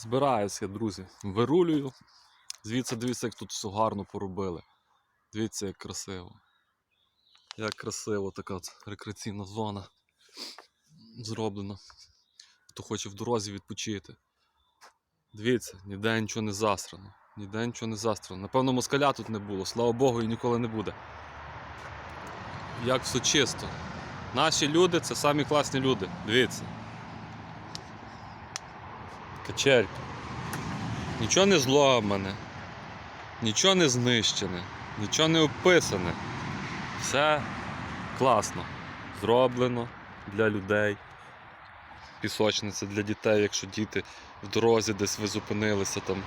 Збираюся, друзі. Вирулюю. Звідси дивіться, як тут все гарно поробили. Дивіться, як красиво. Як красиво така от рекреаційна зона зроблена. Хто хоче в дорозі відпочити. Дивіться, ніде нічого не засрано. Ніде нічого не засрано. Напевно, москаля тут не було, слава Богу, і ніколи не буде. Як все чисто. Наші люди це самі класні люди. Дивіться. Качелька. Нічого не зломане, нічого не знищене, нічого не описане. Все класно. Зроблено для людей. Пісочниця для дітей, якщо діти в дорозі десь ви зупинилися там.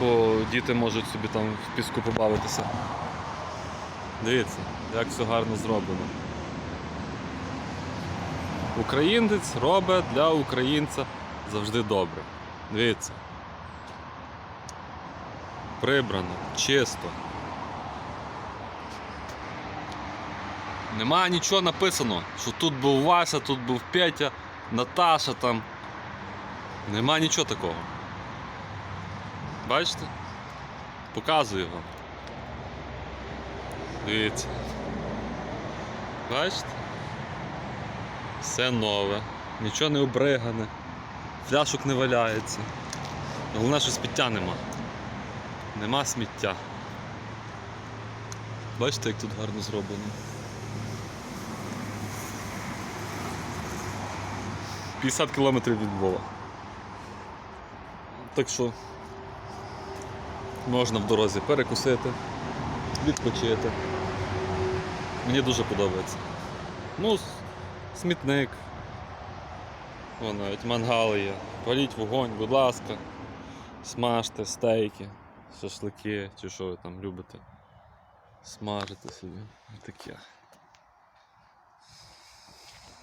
Бо діти можуть собі там в піску побавитися. Дивіться, як все гарно зроблено. Українець робить для українця завжди добре. Дивіться. Прибрано, чисто. Нема нічого написано, що тут був Вася, тут був Петя, Наташа там. Нема нічого такого. Бачите? Показую вам. Дивіться. Бачите? Все нове, нічого не обригане, пляшок не валяється. Головне, що сміття нема. Нема сміття. Бачите, як тут гарно зроблено. – 50 кілометрів від Львова. Так що можна в дорозі перекусити, відпочити. Мені дуже подобається. Ну, смітник. Вон навіть мангали є. Паліть вогонь, будь ласка. Смажте стейки, шашлики, чи що ви там любите. Смажите собі. Таке.